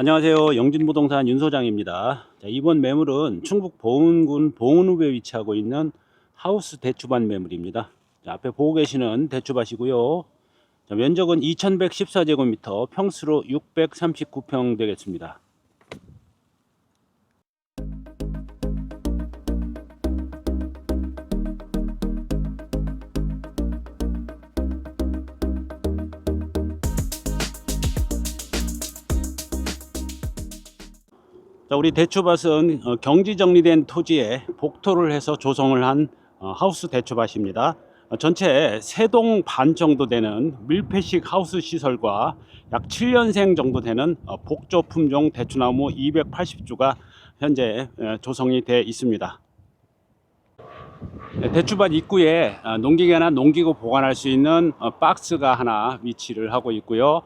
안녕하세요. 영진부동산 윤 소장입니다. 자, 이번 매물은 충북 보은군 보은읍에 위치하고 있는 하우스 대추밭 매물입니다. 자, 앞에 보고 계시는 대추밭이고요. 자, 면적은 2114제곱미터, 평수로 639평 되겠습니다. 자, 우리 대추밭은 어, 경지 정리된 토지에 복토를 해서 조성을 한 어, 하우스 대추밭입니다. 어, 전체 세 동 반 정도 되는 밀폐식 하우스 시설과 약 7년생 정도 되는 어, 복조 품종 대추나무 280주가 현재 어, 조성이 돼 있습니다. 네, 대추밭 입구에 어, 농기계나 농기구 보관할 수 있는 어, 박스가 하나 위치를 하고 있고요.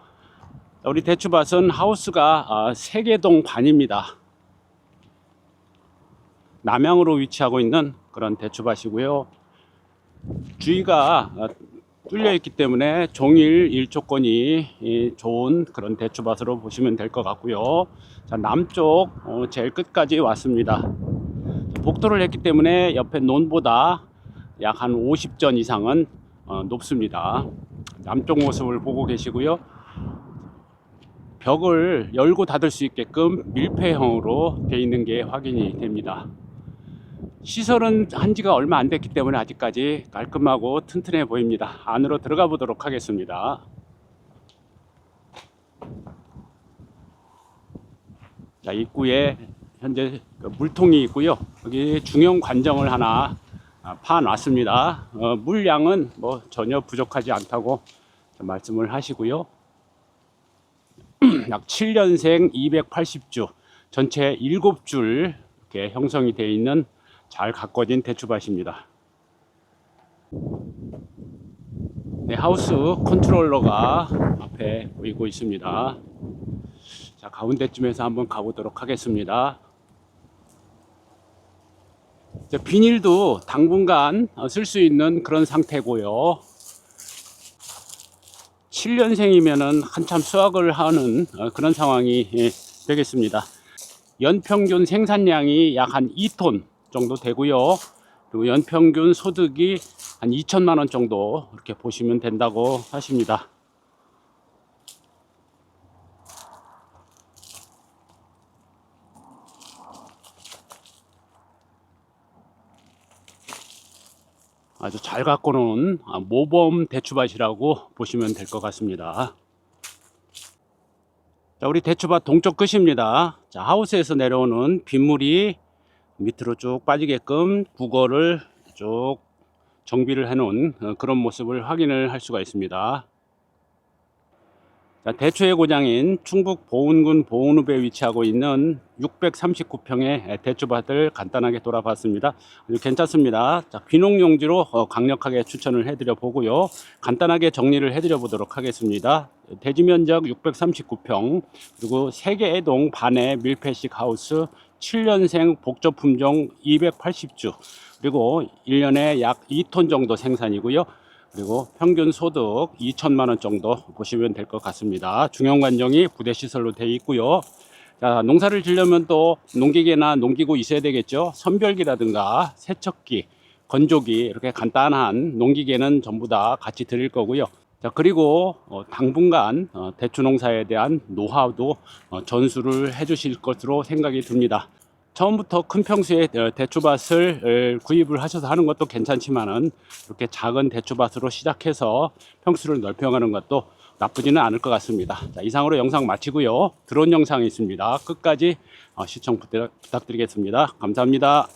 우리 대추밭은 하우스가 어, 세개동 반입니다. 남향으로 위치하고 있는 그런 대추밭이고요. 주위가 어, 뚫려 있기 때문에 종일 일조권이 이, 좋은 그런 대추밭으로 보시면 될 것 같고요. 자, 남쪽 어, 제일 끝까지 왔습니다. 복도를 했기 때문에 옆에 논보다 약 한 50전 이상은 어, 높습니다. 남쪽 모습을 보고 계시고요. 벽을 열고 닫을 수 있게끔 밀폐형으로 되어 있는 게 확인이 됩니다. 시설은 한 지가 얼마 안 됐기 때문에 아직까지 깔끔하고 튼튼해 보입니다. 안으로 들어가 보도록 하겠습니다. 자, 입구에 현재 그 물통이 있고요. 여기 중형 관정을 하나 아, 파놨습니다. 어, 물량은 뭐 전혀 부족하지 않다고 말씀을 하시고요. 약 7년생 280주, 전체 7줄 이렇게 형성이 되어 있는 잘 가꿔진 대추밭입니다. 네, 하우스 컨트롤러가 앞에 보이고 있습니다. 자, 가운데쯤에서 한번 가보도록 하겠습니다. 자, 비닐도 당분간 쓸 수 있는 그런 상태고요. 7년생이면은 한참 수확을 하는 어, 그런 상황이 예, 되겠습니다. 연평균 생산량이 약 한 2톤 정도 되고요. 그리고 연평균 소득이 한 2천만 원 정도 이렇게 보시면 된다고 하십니다. 아주 잘 갖고 놓은 아, 모범 대추밭이라고 보시면 될 것 같습니다. 자, 우리 대추밭 동쪽 끝입니다. 자, 하우스에서 내려오는 빗물이 밑으로 쭉 빠지게끔 구거를 쭉 정비를 해 놓은 어, 그런 모습을 확인을 할 수가 있습니다. 자, 대추의 고장인 충북 보은군 보은읍에 위치하고 있는 639평의 대추밭을 간단하게 돌아봤습니다. 아주 괜찮습니다. 자, 귀농용지로 어, 강력하게 추천을 해드려 보고요. 간단하게 정리를 해드려 보도록 하겠습니다. 대지 면적 639평, 그리고 3개의 동 반의 밀폐식 하우스, 7년생 복조 품종 280주, 그리고 1년에 약 2톤 정도 생산이고요. 그리고 평균 소득 2천만 원 정도 보시면 될 것 같습니다. 중형 관정이 부대 시설로 되어 있고요. 자, 농사를 지려면 또 농기계나 농기구 있어야 되겠죠. 선별기라든가 세척기, 건조기 이렇게 간단한 농기계는 전부 다 같이 드릴 거고요. 자, 그리고 어, 당분간 어, 대추 농사에 대한 노하우도 어, 전수를 해 주실 것으로 생각이 듭니다. 처음부터 큰 평수의 어, 대추밭을 어, 구입을 하셔서 하는 것도 괜찮지만은 이렇게 작은 대추밭으로 시작해서 평수를 넓혀가는 것도 나쁘지는 않을 것 같습니다. 자, 이상으로 영상 마치고요. 드론 영상이 있습니다. 끝까지 어, 시청 부탁- 부탁드리겠습니다. 감사합니다.